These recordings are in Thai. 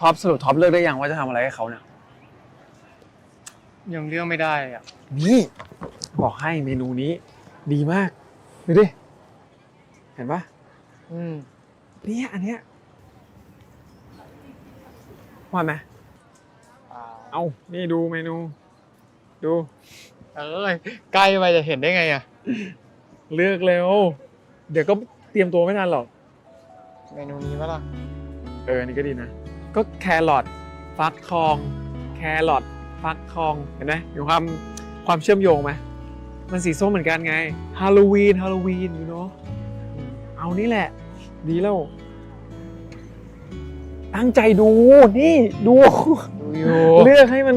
ท็อปสรุปท็อปเลือกได้ยังว่าจะทำอะไรให้เขาเนี่ย ยังเลือกไม่ได้อะ นี่บอกให้เมนูนี้ ดีมากดูดิ เห็นปะอืม เนี่ยอันเนี้ยว่าไหมอ่าเอานี่ดูเมนู ดูเออใกล้ไปจะเห็นได้ไงอะ เลือกเร็ว เดี๋ยวก็เตรียมตัวไม่ทันหรอก เมนูนี้ปะล่ะ เอออันนี้ก็ดีนะ ก็แครอทฟักทอง แครอทฟักทองเห็นไหมมีความความเชื่อมโยงไหมมันสีส้มเหมือนกันไงฮาโลวีนฮาโลวีนอยู่เนาะเอานี่แหละ ดีแล้ว ตั้งใจดูนี่ดูดูอยู่เลือกให้มัน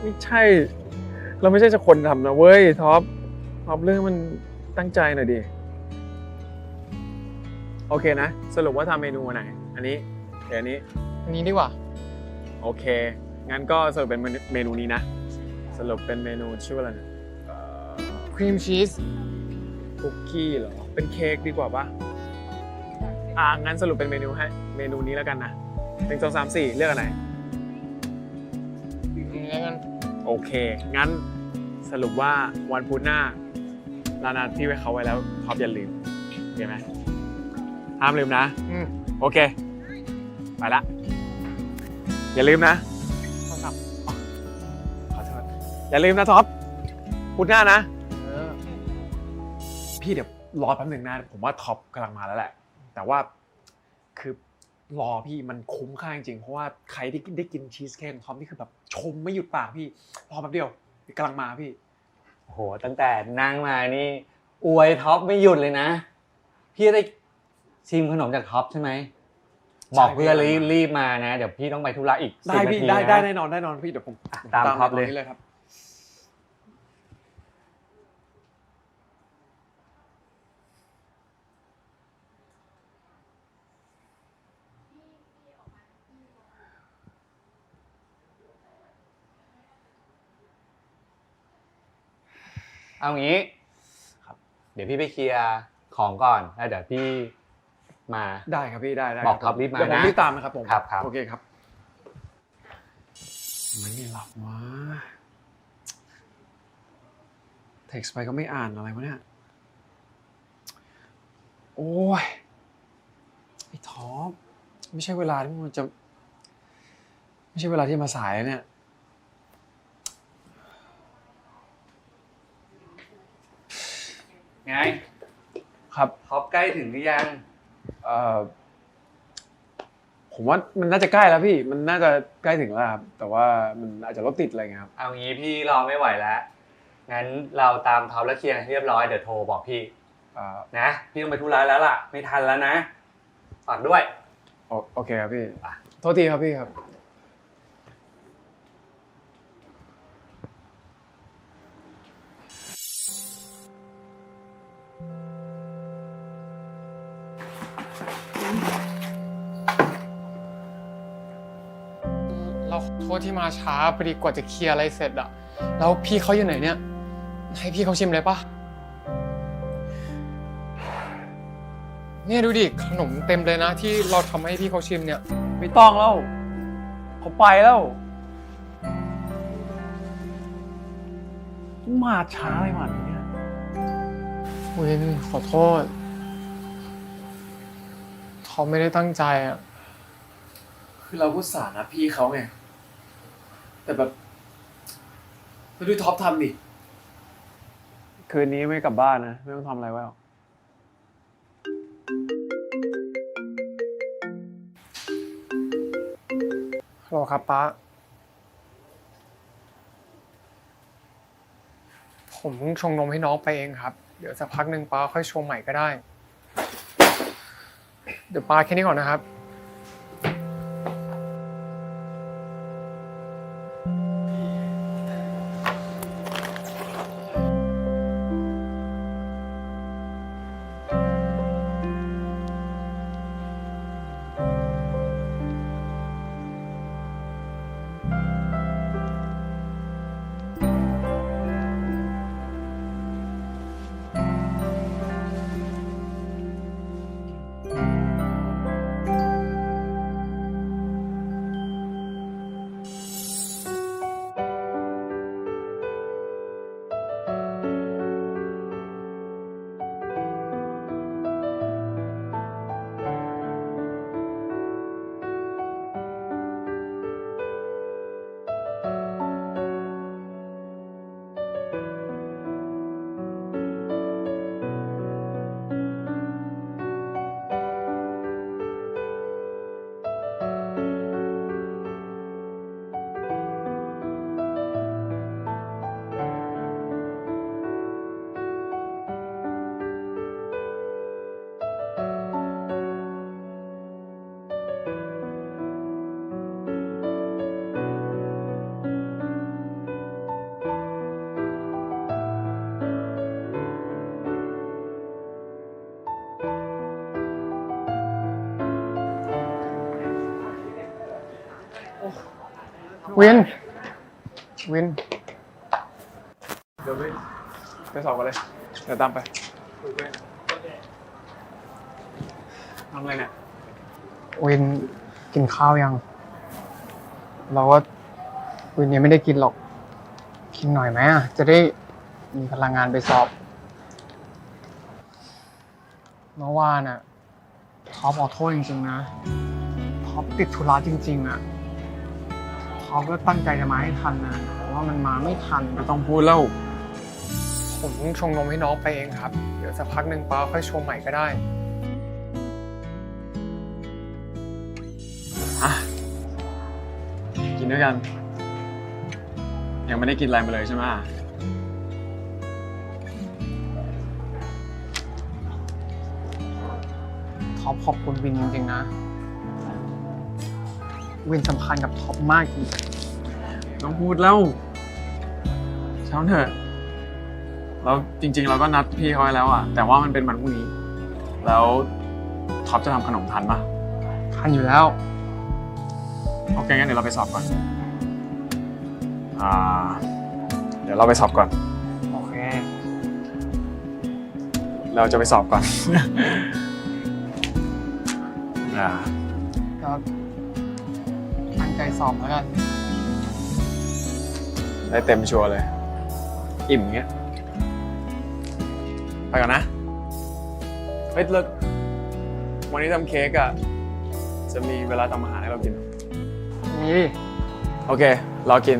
ไม่ใช่ เราไม่ใช่จะคนทำนะเว้ยท็อปท็อปเลือกให้มันตั้งใจหน่อยดิโอเคนะ สรุปว่าทำเมนูไหน อันนี้ เดี๋ยวอันนี้ อันนี้ดีกว่า โอเค งั้นก็สรุปเป็นเมนูนี้นะ สรุปเป็นเมนูชื่ออะไรนะครีมชีสคุกกี้เหรอ เป็นเค้กดีกว่าปะอ่างั้นสรุปเป็นเมนูให้ เมนูนี้แล้วกันนะหนึ่งสองสามสี่เลือกอันไหนนี่แล้วกัน โอเค งั้นสรุปว่าวันพุธหน้าลานัดพี่ไว้เขาไว้แล้วท็อปอย่าลืมโอเคไหมห้ามลืมนะ อืม โอเค ไปละ อย่าลืมนะโทรศัพท์ขอโทษอย่าลืมนะท็อปพุธหน้านะเออพี่เดี๋ยวรอแป๊บหนึ่งนะผมว่าท็อปกำลังมาแล้วแหละ แต่ว่าคือรอพี่มันคุ้มค่าจริงๆเพราะว่าใครที่ได้กินชีสเค้กของท็อปนี่คือแบบชมไม่หยุดปากพี่รอแป๊บเดียวกำลังมาพี่ โอ้โห ตั้งแต่นั่งมานี่ อวยท็อปไม่หยุดเลยนะ พี่ได้ชิมขนมจากท็อปใช่ไหม บอกเพื่อนรีบรีบมานะ เดี๋ยวพี่ต้องไปธุระอีกได้10พี่นาทีได้นะได้แน่นอนแน่นอนพี่เดี๋ยวผมอะตามท็อปเลยตนนี้เลยครับ เอางี้ครับเดี๋ยวพี่ไปเคลียร์ของก่อนแล้วเดี๋ยวพี่ มา ได้ครับพี่ได้ได้บอกท็อปรีบมาเดี๋ยวผมนะรีบตามนะครับผมครับครับ โอเคครับไม่หลับวะเท็กซ์ไปก็ไม่อ่านอะไรวะเนี่ยโอ้ยไอ้ท็อปไม่ใช่เวลาที่มันจะ ไม่ใช่เวลาที่มาสายแล้วเนี่ยไงครับท็อปใกล้ถึงหรือยังเอ่อ ผมว่ามันน่าจะใกล้แล้วพี่ มันน่าจะใกล้ถึงแล้วครับ แต่ว่ามันอาจจะรถติดอะไรเงี้ยครับ เอางี้พี่รอไม่ไหวแล้ว งั้นเราตามท็อปแล้วเคลียร์ให้เรียบร้อย เดี๋ยวโทรบอกพี่เอ่อนะ พี่ต้องไปธุระแล้วล่ะ ไม่ทันแล้วนะ ฝากด้วย โอโอเคครับพี่อะโทษทีครับพี่ครับ โทษที่มาช้าพอดีกว่าจะเคลียร์อะไรเสร็จอะแล้วพี่เขาอยู่ไหนเนี่ย ให้พี่เขาชิมเลยปะเนี่ยดูดิขนมเต็มเลยนะ ที่เราทำให้พี่เขาชิมเนี่ย ไม่ต้องแล้วเขาไปแล้วมาช้าอะไรมาเนี่ยเว้นขอโทษเขาไม่ได้ตั้งใจอะ คือเราก็สารนะพี่เขาไง แต่แบบแล้วดูท็อปทำดิคืนนี้ไม่กลับบ้านนะ ไม่ต้องทำอะไรไว้หรอกฮัลโหลครับป้า ผมเพิ่งชงนมให้น้องไปเองครับ เดี๋ยวสักพักหนึ่งป้าค่อยชงใหม่ก็ได้ เดี๋ยวป้าแค่นี้ก่อนนะครับ วิน วิน เดี๋ยวไปไปสอบกันเลย เดี๋ยวตามไปทำอะไรเนี่ย วินกินข้าวยัง เราว่าวินยังไม่ได้กินหรอก กินหน่อยไหมอะจะได้มีพลังงานไปสอบ เมื่อวานอะท็อปขอโทษจริงๆนะท็อปติดธุระจริง ๆอะ ท็อปก็ตั้งใจจะมาให้ทันนะแต่ว่ามันมาไม่ทัน ไม่ต้องพูดแล้ว ผมชงนมให้น้องไปเองครับ เดี๋ยวสักพักหนึ่งป้าค่อยชงใหม่ก็ได้ อะ กินด้วยกัน ยังไม่ได้กินอะไรมาเลยใช่ไหมท็อปขอบคุณวินจริงๆนะ วินสำคัญกับท็อปมากจริงต้องพูดแล้วช่างเถอะแล้วจริง ๆ เราก็นัดพี่เขาไว้แล้วอะ แต่ว่ามันเป็นวันพรุ่งนี้ แล้วท็อปจะทำขนมทันปะทันอยู่แล้ว โอเคงั้นเดี๋ยวเราไปสอบก่อน อ่า เดี๋ยวเราไปสอบก่อน โอเค เราจะไปสอบก่อน อ่า ก็ตั้ง ใจสอบแล้วกัน ได้เต็มชัวร์เลย อิ่มเงี้ย ไปก่อนนะ เฮ้ยเลิกวันนี้ทำเค้กอะจะมีเวลาทำอาหารให้เรากินนี่ โอเค รอกิน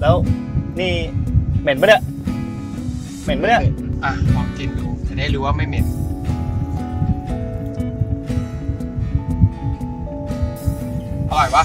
แล้วนี่เหม็นปะเนี่ยเหม็นปะเนี่ยอะลองกินดูจะได้รู้ว่าไม่เหม็นอร่อยปะ